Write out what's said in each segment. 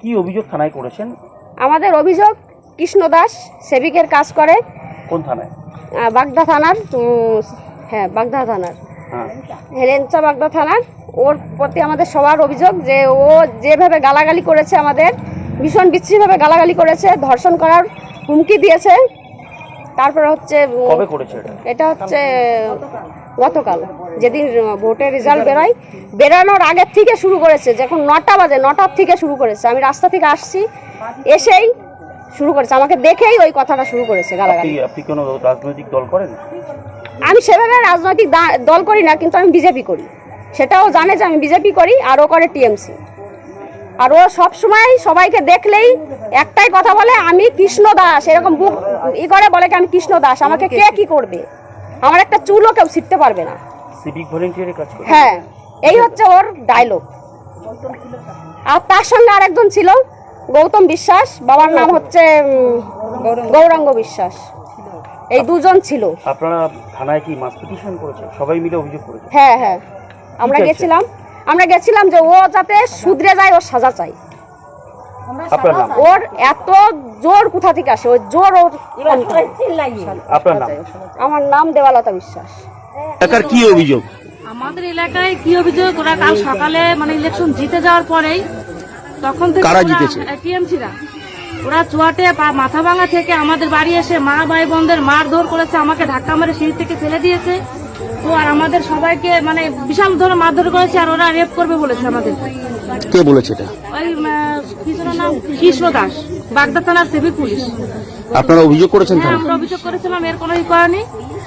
কি অভিযোগ থানায় করেছেন? আমাদের অভিযোগ কৃষ্ণ দাস সেবিকের কাজ করে। কোন থানায়? আহ, বাগদা থানার উম, হ্যাঁ বাগদা থানার। হ্যাঁ। হেলেঞ্চা বাগদা থানার ওর প্রতি আমাদের সবার অভিযোগ যে ও যেভাবে গালাগালি করেছে আমাদের ভীষণ বিচ্ছিরিভাবে গালাগালি করেছে ধর্ষণ করার হুমকি দিয়েছে। তারপরে হচ্ছে উম, কবে করেছে এটা? এটা হচ্ছে গতকাল যেদিন ভোটের রেজাল্ট বেরোয় বেরোনোর আগের থেকে শুরু করেছে যখন নটা বাজে নটার থেকে শুরু করেছে। আমি রাস্তা থেকে আসছি এসেই শুরু করেছে। আমাকে দেখেই ওই কথাটা শুরু করেছে গালাগালি। আপনি কোনো রাজনৈতিক দল করেন? আমি সেভাবে রাজনৈতিক দল করি না কিন্তু আমি বিজেপি করি। সেটাও জানে যে আমি বিজেপি করি আর ও করে টিএমসি। আর ও সবসময় সবাইকে দেখলেই একটাই কথা বলে আমি কৃষ্ণ দাস। এরকম বুক ই করে বলে কি আমি কৃষ্ণ দাস? আমাকে কে কি করবে? আমার একটা চুলও কেউ ছিটতে পারবে না। সিভিক ভলেন্টিয়ারের কাজ করে হ্যাঁ এই হচ্ছে ওর ডায়লগ আর তার সঙ্গে আরেকজন ছিল গৌতম বিশ্বাস। বাবার নাম হচ্ছে গৌরাঙ্গ বিশ্বাস। এই দুজন ছিল। আপনারা থানায় কি মাস পিটিশন করেছে সবাই মিলে অভিযোগ করেছে হ্যাঁ হ্যাঁ। আমরা গেছিলাম। আমরা গেছিলাম যে ও যাতে শুধরে যায় ওর সাজা চাই আপনার নাম? ওর এত জোর কোথা থেকে আসে? ওই জোর ওর আপনার নাম? আমার নাম দেবালতা বিশ্বাস। একার কি অভিযোগ? আমাদের এলাকায় কি অভিযোগ? ওরা কাল সকালে মানে ইলেকশন জিতে যাওয়ার পরেই তখন থেকে কারা জিতেছে? টিএমসিরা। ওরা চুয়াটে মাথা ভাঙা থেকে আমাদের বাড়ি এসে মা ভাই বোনদের মারধর করেছে আমাকে ধাক্কা মেরে সিঁড়ি থেকে ফেলে দিয়েছে। তো আর আমাদের সবাইকে মানে বিশাল ধরে মারধর করেছে আর ওরা রেপ করবে বলেছে আমাদের কে বলেছে এটা? ওই কি যেন নাম? কৃষ্ণ দাস। বাগদা থানার সিভিল পুলিশ। আপনারা অভিযোগ করেছেন হ্যাঁ থানা আমরা অভিযোগ করেছিলাম এর কোনো ই করেনি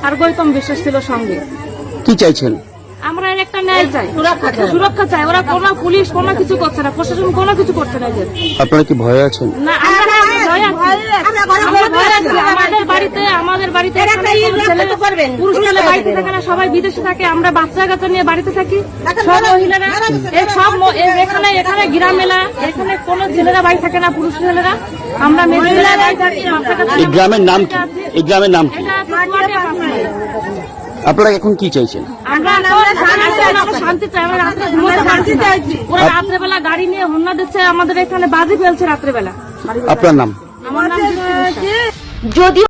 আর গৌতম বিশ্বাস ছিল সঙ্গে। কি চাইছেন? আমরা এর একটা ন্যায় চাই। সুরক্ষা চাই। ওরা কোনো পুলিশ কোনো কিছু করছে না প্রশাসন কোনো কিছু করছে না এদের। আপনারা কি ভয়ে আছেন? না আমরা ভয় আছি। আমরা ভয় আছি। আমাদের বাড়িতে আমাদের বাড়িতে এখানে কোনো ছেলে পুরুষ ছেলে বাড়িতে থাকে না সবাই বিদেশে থাকে। আমরা বাচ্চা কাচ্চা নিয়ে বাড়িতে থাকি। সব মহিলারা সব এখানে এখানে গ্রাম মেলা এখানে কোনো ছেলেরা বাড়ি থাকে না পুরুষ ছেলেরা। আমরা মেয়েরা বাড়ি থাকি বাচ্চা কাচ্চা এই গ্রামের নাম কি? এই গ্রামের নাম কি। আপনারা এখন কি চাইছেন? শান্তি- চাই। আমরা রাত্রে ঘুমোতে পারছি না। ওরা রাত্রেবেলা গাড়ি নিয়ে হন্যা দিচ্ছে। আমাদের এখানে বাজি ফেলছে রাত্রেবেলা। আপনার নাম? আমার নাম যদিও